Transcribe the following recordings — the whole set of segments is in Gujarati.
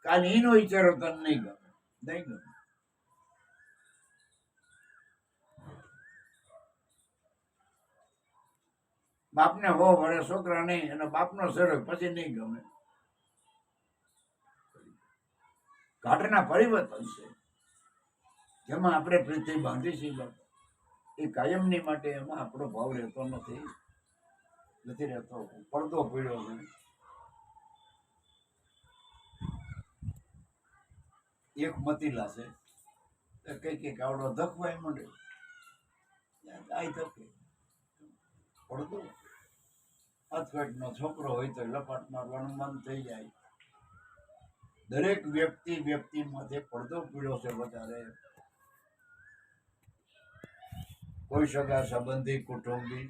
કાલ એનો વિચારો તને નહીં ગમે. નહીં ગમે. બાપને હો વડે છોકરા નહીં અને બાપનો સર પછી નહીં ગમે. ઘાટના પરિવર્તન છે જેમાં આપણે પૃથ્વી બાંધી છીએ એ કાયમની માટે એમાં આપણો ભાવ રહેતો નથી. નથી રહેતો. પડદો પીડ્યો છે. એક મતીલા છે. કંઈક કંઈક આવડો ધકવાય માંડે આઈ ધકે પડદો અથવાટનો છોકરો હોય તો લપાટ મારવાનું મન થઈ જાય. દરેક વ્યક્તિ વ્યક્તિ માથે પડદો પીડો છે વધારે. કોઈ સગા સંબંધી, કુટુંબી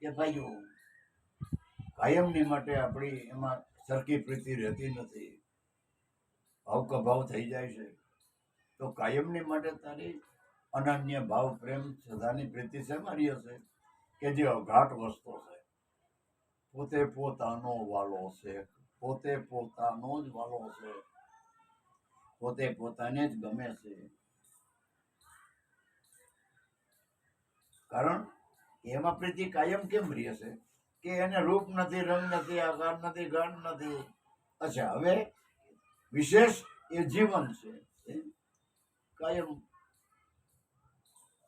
કે ભાઈઓ. કાયમની માટે આપણી એમાં સરખી પ્રીતિ રહેતી નથી. ભાવ કભાવ થઈ જાય છે. તો કાયમની માટે તારી અનન્ય ભાવ પ્રેમ સદાની પ્રીતિ છે મારી હશે કે જે અઘાટ વસ્તુ છે? પોતે પોતાનો વાલો છે. પોતે પોતાનો જ વાલો છે. પોતે પોતાને જ ગમે છે. કારણ એમાં પ્રીતિ કાયમ કેમ રહે છે? કે એને રૂપ નથી, રંગ નથી, આકાર નથી ગણ નથી. અચ્છા, હવે વિશેષ એ જીવન છે. કાયમ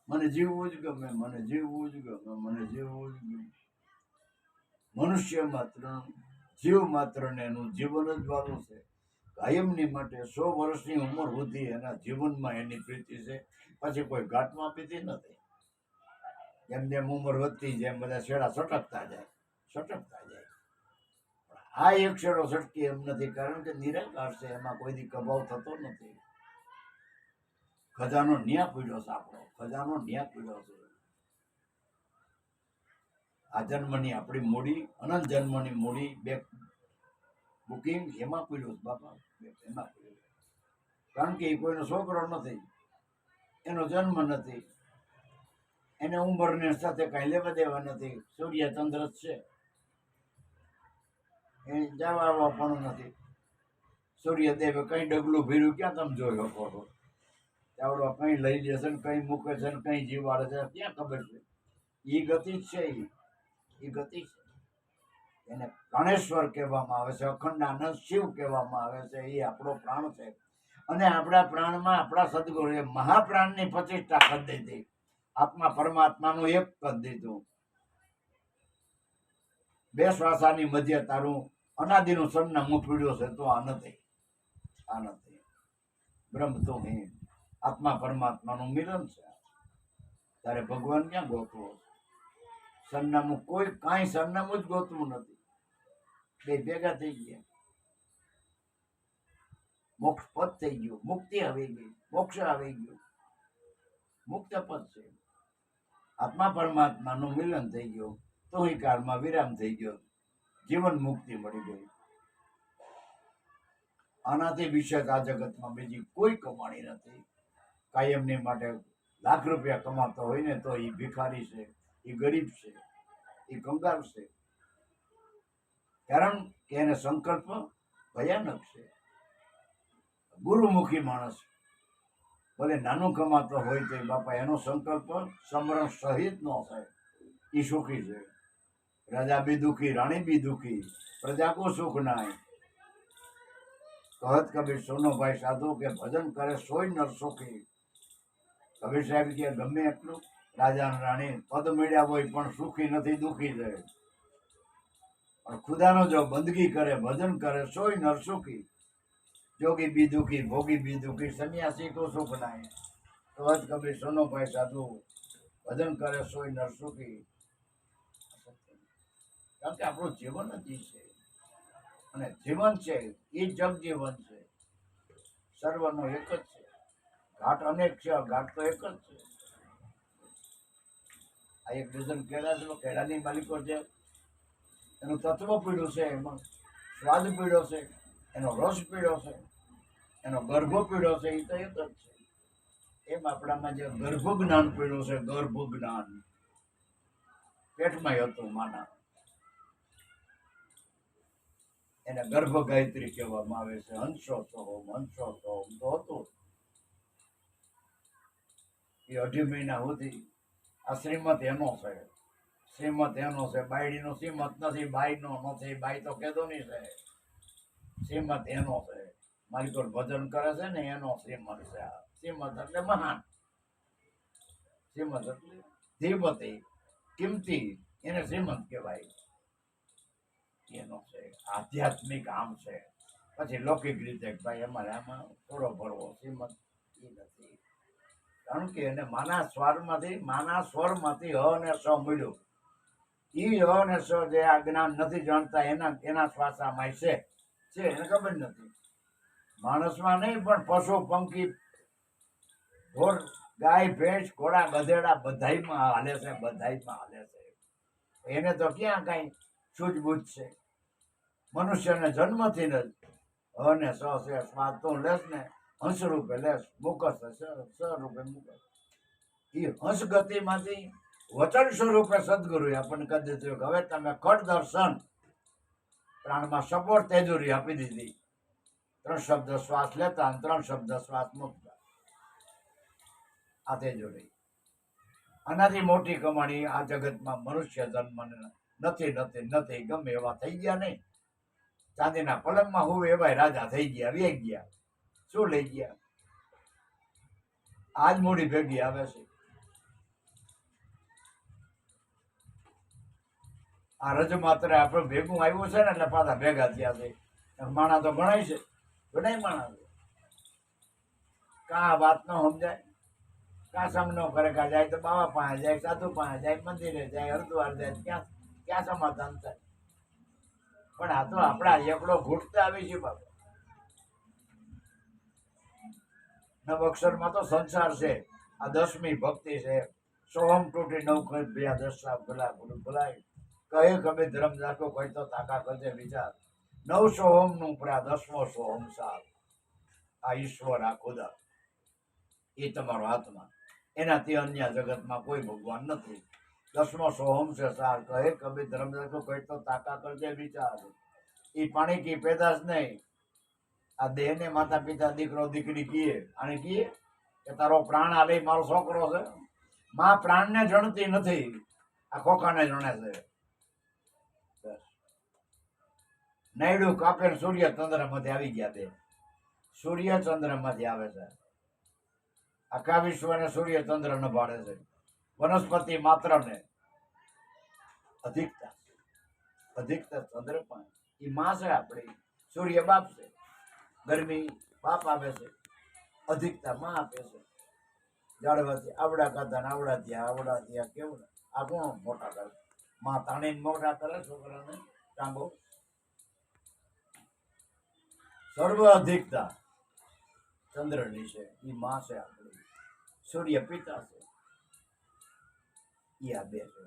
મને જીવવું જ ગમે, મને જીવવું જ ગમે, મને જીવવું જ ગમે. મનુષ્ય માત્ર, જીવ માત્ર ને એનું જીવન જ વાલું છે. કાયમની માટે સો વર્ષની ઉંમર સુધી એના જીવનમાં એની પ્રીતિ છે. પછી કોઈ ઘાટમાં પીતી નથી. જેમ જેમ ઉંમર વધતી જેમ બધા છેડા સટકતા જાય, સટકતા જાય પણ આ એક છેડો સટકી એમ નથી, કારણ કે નિરાકાર છે, એમાં કોઈ દી કભાવ થતો નથી. ખજાનો ન્યા પીડ્યો છે આપણો, ખજાનો ન્યા પીડ્યો છે. આ જન્મની આપણી મૂડી, અનંત જન્મની મૂડી, બે બુકિંગ એમાં પીડ્યો છે, બાપા એમાં પીડ્યો કારણ કે એ કોઈનો છોકરો નથી, એનો જન્મ નથી, એને ઉંમરને સાથે કાંઈ લેવા દેવા નથી. સૂર્ય ચંદ્ર છે. એ જવા પણ નથી. સૂર્યદેવે કંઈ ડગલું ભીરું ક્યાં તમે જોઈ શકો છો? કંઈ કઈ લઈ જશે ને કંઈ મૂકે છે ને કંઈ જીવાડે છે, ક્યાં ખબર છે? એ ગતિ જ છે એ ગતિ છે. એને પ્રાણેશ્વર કહેવામાં આવે છે અખંડ આનંદ શિવ કહેવામાં આવે છે એ આપણો પ્રાણ છે. અને આપણા પ્રાણમાં આપણા સદગુરુએ મહાપ્રાણની પ્રતિષ્ઠા કરી દીધી. આત્મા પરમાત્માનું એક કરી દીધું. બે શ્વાસાની મધ્ય તારું અનાદિનું સરનામું પીડ્યો છે, તો આ નથી. આ નથી. બ્રહ્મ તો હિમ આત્મા પરમાત્માનું મિલન છે. ત્યારે ભગવાન ક્યાં ગોતવો સરનામું કોઈ, કાંઈ સરનામું જ ગોતવું નથી. બે ભેગા થઈ ગયા. મોક્ષ પદ થઈ ગયું. મુક્તિ આવી ગઈ. મોક્ષ આવી ગયું. મુક્ત પદ છે. આત્મા પરમાત્માનું મિલન થઈ ગયું. તો કાળમાં વિરામ થઈ ગયો. જીવન મુક્તિ મળી ગઈ. આનાથી વિશેષ આ જગતમાં બીજી કોઈ કમાણી નથી. કાયમની માટે લાખ રૂપિયા કમાતો હોય ને તો એ ભિખારી છે એ ગરીબ છે એ કંગાલ છે. કારણ કે એને સંકલ્પ ભયાનક છે. ગુરુમુખી માણસ ભલે નાનું કમાતો હોય તો બાપા એનો સંકલ્પ સમરણ સહિત નો થાય. એ સુખી છે. રાજા બી દુખી, રાણી બી દુખી, પ્રજા કો સુખ નાય. કહત કબીર સોનોભાઈ સાધુ કે ભજન કરે સોય નર સુખી. કબીર સાહેબ કે ગમે એટલું, રાજા રાણી પદ મેળ્યા હોય પણ સુખી નથી, દુખી રહે પણ ખુદાનો જો બંદગી કરે, ભજન કરે, સોય નર સુખી. જોગી બી દુખી, ભોગી બી દુખી, સન્યાસી કો સુખ નાય. કહત કબીર સોનોભાઈ સાધુ ભજન કરે, સોય નર સુખી. કારણ કે આપણું જીવન જ છે. અને જીવન છે એ જગજીવન છે. સર્વનો એક જ છે. ઘાટ અનેક છે ઘાટ તો એક જ છે. આ એક ડઝન કેળા છે, કેળાની માલિકો છે. એનું તત્વ પીળું છે, એમાં સ્વાદ પીળો છે, એનો રસ પીળો છે, એનો ગર્ભ પીળો છે એ તો એક જ છે. એમ આપણામાં જે ગર્ભ જ્ઞાન પીળું છે, ગર્ભ જ્ઞાન. પેટમાં હતું, માના. એને ગર્ભ ગાયત્રી કહેવામાં આવે છે. હંસો સોહમ હંસો સોહમ તો હતું એ અઢી મહિના સુધી આ શ્રીમત એનો છે. શ્રીમત એનો છે. બાયડીનો શ્રીમત નથી બાઈનો નથી બાઈ તો કેદો નહીં છે. શ્રીમત એનો છે. મારી પર ભજન કરે છે ને, એનો શ્રીમત છે. આ શ્રીમત એટલે મહાન. શ્રીમત એટલે ધીમતી, કિંમતી, એને શ્રીમંત કહેવાય. એનો છે, આધ્યાત્મિક આમ છે. પછી લૌકિક રીતે ભાઈ અમારે આમાં થોડો ભરવો શ્રીમંત એ નથી. કારણ કે એને માના સ્વરમાંથી માના સ્વરમાંથી હ અને સ મળ્યું. એ હ અને સ જે આ જ્ઞાન નથી જાણતા, એના એના શ્વાસામાં છે. છે, એને ખબર નથી. માણસમાં નહીં, પણ પશુ, પંખી ઢોર ગાય, ભેંસ, ઘોડા, ગધેડા બધાયમાં હાલે છે, બધાયમાં હાલે છે. એને તો ક્યાં કાંઈ સૂઝબૂઝ છે. મનુષ્યને જન્મથી જ અને સ છે સ્વાદ તો લેસ ને હંસ રૂપે લેસ મુકસ સ મુકસ. એ હંસ ગતિમાંથી વચન સ્વરૂપે સદગુરુએ આપણને કહી દીધું કે હવે તમે કટ દર્શન પ્રાણમાં સપોર્ટ તેજુરી આપી દીધી. ત્રણ શબ્દ શ્વાસ લેતા અને ત્રણ શબ્દ શ્વાસ મૂકતા. આ તેજુરી. આનાથી મોટી કમાણી આ જગતમાં મનુષ્ય જન્મને નથી નથી નથી નથી, ગમે એવા થઈ ગયા નહીં. ચાંદીના પલંગમાં હું એવા રાજા થઈ ગયા વે ગયા. શું લઈ ગયા? આજ મૂડી ભેગી આવે છે. આ રજ માત્ર આપણે ભેગું આવ્યું છે ને એટલે પાછા ભેગા થયા છે. માણા તો ગણાય છે. ગણાય માણા છે. કા વાત ન સમજાય. કા સમ ન કરે કા જાય તો બાવા પાસે જાય, સાધુ પાસે જાય, મંદિરે જાય, હરિદ્વાર જાય, ક્યાં ક્યાં સમાધાન થાય? પણ આ તો આપણા એકડો ઘૂંટતા આવી છે બાબા નવઅક્ષરમાં તો સંસાર છે. આ દસમી ભક્તિ છે. સોહમ તૂટી નવ કઈ બે દસ ભલા ગુરુ ભલાય. કહે કબે ધર્મ રાખો કહી તો તાકા કરજે વિચાર. નવ સોહમનું પ્રા દસમો સોહમ સાર આ ઈશ્વર, આ ખુદા. એ તમારો આત્મા. એનાથી અન્ય જગતમાં કોઈ ભગવાન નથી. દસમો સોહમ છે સાર કહે કબી ધર્મ કોઈ તો તાકા કરજે વિચાર એ પાણી કી પેદાશ નહીં. આ દેહને માતા પિતા દીકરો દીકરી કીએ. અને કીએ કે તારો પ્રાણ આ લઈ મારો છોકરો છે. માં પ્રાણને જણતી નથી. આ ખોખાને જણે છે. બસ. કાપેર સૂર્ય ચંદ્રમાંથી આવી ગયા તે. સૂર્ય ચંદ્રમાંથી આવે છે. આખા વિશ્વને સૂર્ય ચંદ્ર નભાડે છે. વનસ્પતિ માત્ર ને અધિકતા અધિકતા ચંદ્રપણ એ માં છે આપણી સૂર્ય બાપ છે, ગરમી બાપ આપે છે અધિકતા માં આપે છે. જાળવાથી આવડા ખાતા ને આવડા ત્યાં આવડા થયા કેવું આ કોણ મોટા કરે? માં તાણીને મોટા કરે છોકરાને? ટાંગો સર્વ અધિકતા ચંદ્રની છે એ માં છે આપણી. સૂર્ય પિતા છે એ આ બે છે.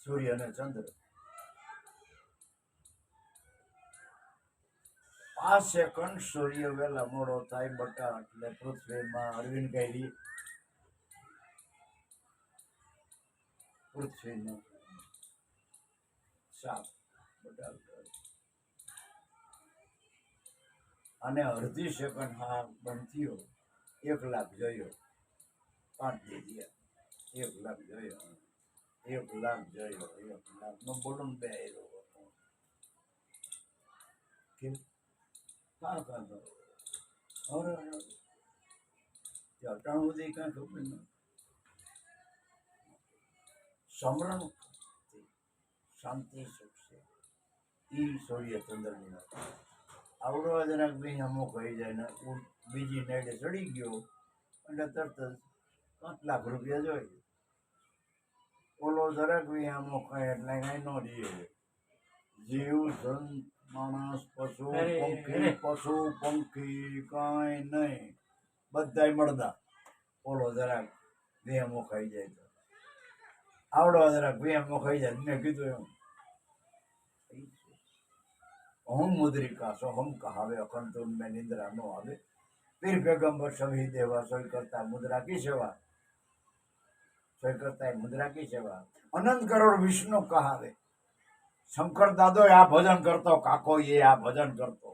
સૂર્ય અને ચંદ્ર. પાંચ સેકન્ડ સૂર્ય વહેલા મોડો થાય બટા એટલે પૃથ્વીમાં અરવિંદ કઈ પૃથ્વીનો સાપ અને અડધી સેકન્ડ હા બનતીઓ એક લાખ જોયો. પાંચ દીધી એક લાખ જોયો. એક લાખ જોયો એક લાખ નો voglio un આવ્યો Che કા કરતો અરે અટાણ સુધી કાંઈ ખબર ન સમરણ શાંતિ સુખ છે ઈ સૂર્ય ચંદ્રની વાત આવડો જરાક બી અમુક કહી જાય ને બીજી નાઈડે ચડી ગયો એટલે તરત જ પાંચ લાખ રૂપિયા જોઈએ જરાક બી અમુક કહે એટલે કઈ નો રહીએ જીવ જંત માણસ પશુ પંખી પશુ પંખી કઈ નહીં. બધાય મળતા. ઓલો જરાક વેહમો ખાઈ જાય તો. આવડો જરાક વેહમો ખાઈ જાય. મેં કીધું એમ. અહમ મુદ્રિકા સોહમ કહાવે અખંડ મેં નિંદ્રા નો આવે. પીર પેગમ્બર સભી દેવા સોય કરતા મુદ્રા કી સેવા? સોય કરતા મુદ્રા કી સેવા અનંત કરોડ વિષ્ણુ કહાવે. શંકર દાદો આ ભજન કરતો કાકો એ આ ભજન કરતો.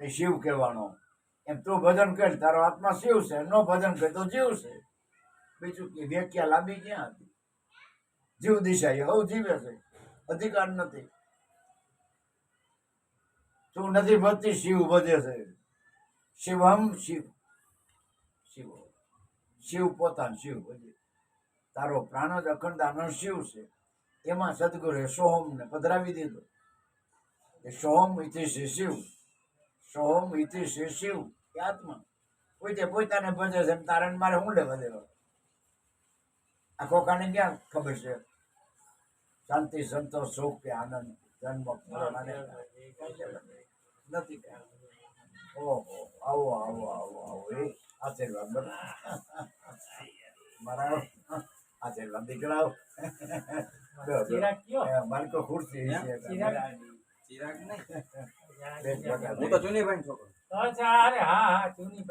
એ શિવ કહેવાનો, એમ તું ભજન કર, તારો આત્મા શિવ છે, નો ભજન કરે તો જીવ છે. બીજું કે વ્યાખ્યા લાંબી ક્યાં હતી? જીવ દિશા એ હવ જીવે છે, અધિકાર નથી. તું નથી ભજતી, શિવ ભજે છે. શિવમ શિવ શિવ. શિવ પોતાનો શિવ તારો પ્રાણ જ અખંડ આનંદ શિવ છે. એમાં સદગુરુએ સોહમને પધરાવી દીધો. એ સોહમ ઇતિ શિવ. સોહમ ઇતિ શિવ. એ આત્મા. પોતે પોતાને ભજે છે એમ તારે મારે હું લેવા દેવા આ કોકાને ક્યાં ખબર છે? શાંતિ સંતોષ સુખ કે આનંદ. જન્મ નથી. ઓહો આવો આવો આવો આવો એ આશીર્વાદ બરો મારા આશીર્વાદ દીકરાઓ. તો ખુરશી હું તો જૂનીભાઈ છોકરો અચ્છા અરે હા હા ચૂની